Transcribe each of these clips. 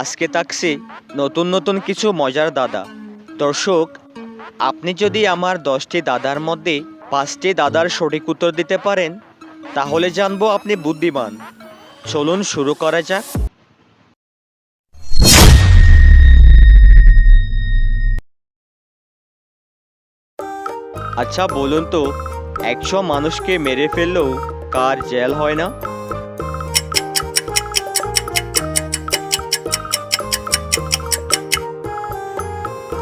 আজকে থাকছে নতুন নতুন কিছু মজার দাদা। দর্শক, আপনি যদি আমার দশটি দাদার মধ্যে পাঁচটি দাদার সঠিক উত্তর দিতে পারেন, তাহলে জানব আপনি বুদ্ধিমান। চলুন শুরু করা যাক। আচ্ছা বলুন তো, একশো মানুষকে মেরে ফেললেও কার জেল হয় না?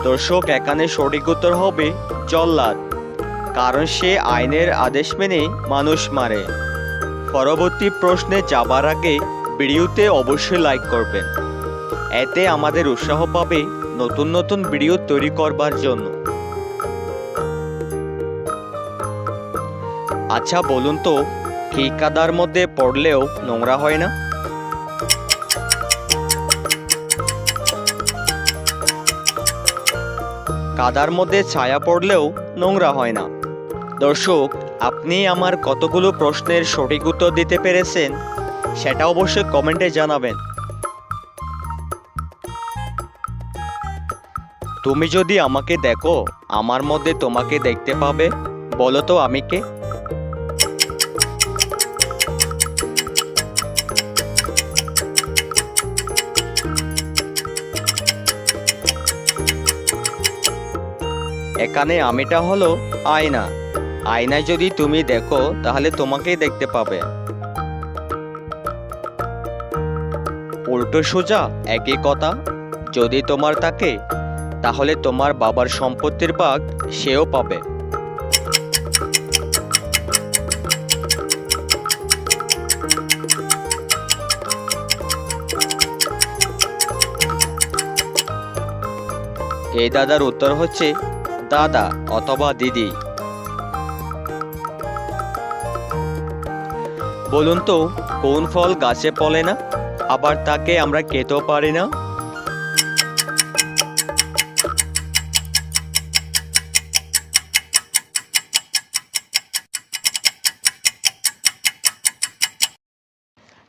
দর্শক, এখানে সঠিক উত্তর হবে জল্লাদ, কারণ সে আইনের আদেশ মেনে মানুষ মারে। পরবর্তী প্রশ্নে যাবার আগে ভিডিওতে অবশ্যই লাইক করবেন। এতে আমাদের উৎসাহ পাবে নতুন নতুন ভিডিও তৈরি করবার জন্য। আচ্ছা বলুন তো, কি কাদার মধ্যে পড়লেও নোংরা হয় না? কাদার মধ্যে ছায়া পড়লেও নোংরা হয় না। দর্শক, আপনি আমার কতগুলো প্রশ্নের সঠিক উত্তর দিতে পেরেছেন, সেটা অবশ্যই কমেন্টে জানাবেন। তুমি যদি আমাকে দেখো, আমার মধ্যে তোমাকে দেখতে পাবে, বলো তো আমি কে? এখানে আমিটা হলো আয়না। আয়নায় যদি তুমি দেখো, তাহলে তোমাকেই দেখতে পাবে। উল্টো সোজা, একই কথা। যদি তোমার থাকে, তাহলে তোমার বাবার সম্পত্তির ভাগ সেও পাবে। এই দাদার উত্তর হচ্ছে দাদা অথবা দিদি। বলুন তো, কোন ফল গাছে ফলে না? আবার তাকে আমরা খেতেও পারি না?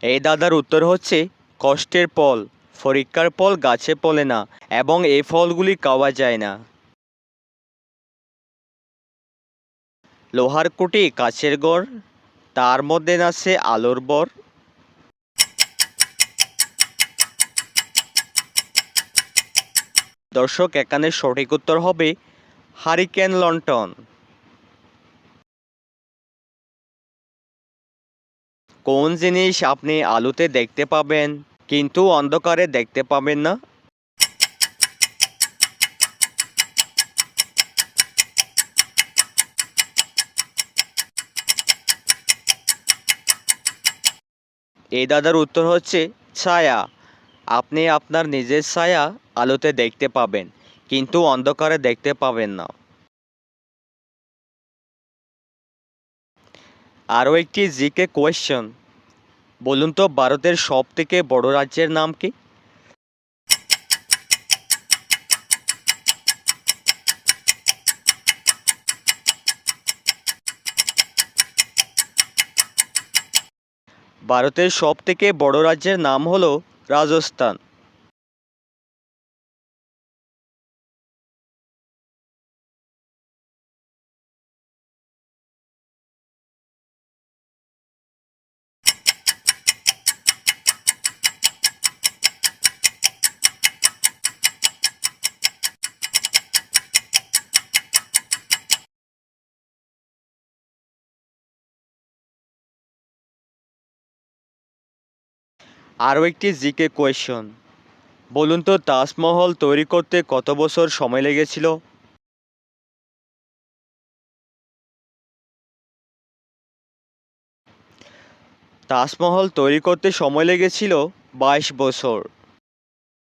এই দাদার উত্তর হচ্ছে, কষ্টের ফল পরীক্ষার ফল গাছে ফলে না, এবং এই ফলগুলি খাওয়া যায় না। লোহার কুটি কাছের গড়, তার মধ্যে নাচে আলোর বর। দর্শক, এখানে সঠিক উত্তর হবে হারিকেন লন্ঠন কোন জিনিস আপনি আলোতে দেখতে পাবেন, কিন্তু অন্ধকারে দেখতে পাবেন না? এই দাদার উত্তর হচ্ছে ছায়া। আপনি আপনার নিজের ছায়া আলোতে দেখতে পাবেন, কিন্তু অন্ধকারে দেখতে পাবেন না। আরও একটি জিকে কোয়েশ্চন। বলুন তো, ভারতের সব থেকে বড় রাজ্যের নাম কি? ভারতের সবথেকে বড়ো রাজ্যের নাম হলো রাজস্থান। আরও একটি জিকে কোয়েশ্চন। বলুন তো, তাজমহল তৈরি করতে কত বছর সময় লেগেছিল? তাজমহল তৈরি করতে সময় লেগেছিল বাইশ বছর।